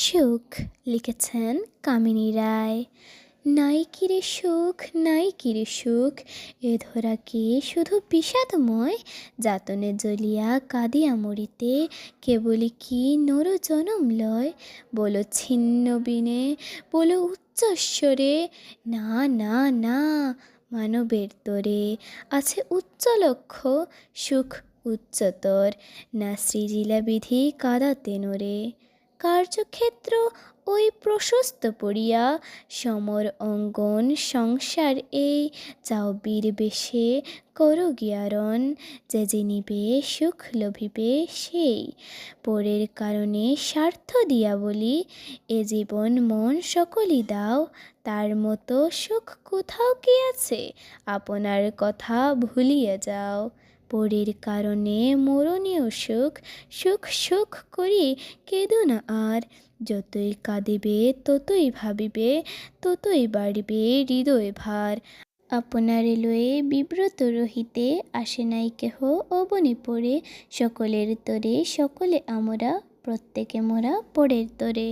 সুখ লিখেছেন কামিনী রায়। নাই কিরে সুখ নাই কিরে সুখ, এ ধরা কি শুধু বিষাদময়? যাতনে জ্বলিয়া কাঁদিয়া মরিতে কেবলই কি নর জনম লয়? বলো ছিন্ন বিনে, বলো উচ্চস্বরে, না না না, মানবের তরে আছে উচ্চ লক্ষ্য, সুখ উচ্চতর, না সৃজিলা বিধি কাদাতে নরে কার্যক্ষেত্র ওই প্রশস্ত পড়িয়া সমর অঙ্গন সংসার এই, যাও বীর বেশে করো জ্ঞারণ, যে জিনিবে সুখ লভিবে সেই। পরের কারণে স্বার্থ দিয়া বলি, এ জীবন মন সকলই দাও, তার মতো সুখ কোথাও কি আছে? আপনার কথা ভুলিয়া যাও। পরের কারণে মরণীয় সুখ সুখ সুখ করি, কেঁদো না আর। যতই কাঁদিবে, ততই ভাবিবে, ততই বাড়িবে হৃদয় ভার। আপনার লয়ে বিব্রত রহিতে আসে নাই কেহ, অবনি পড়ে। সকলের তরে, সকলে আমরা, প্রত্যেকে মোরা পরের তরে।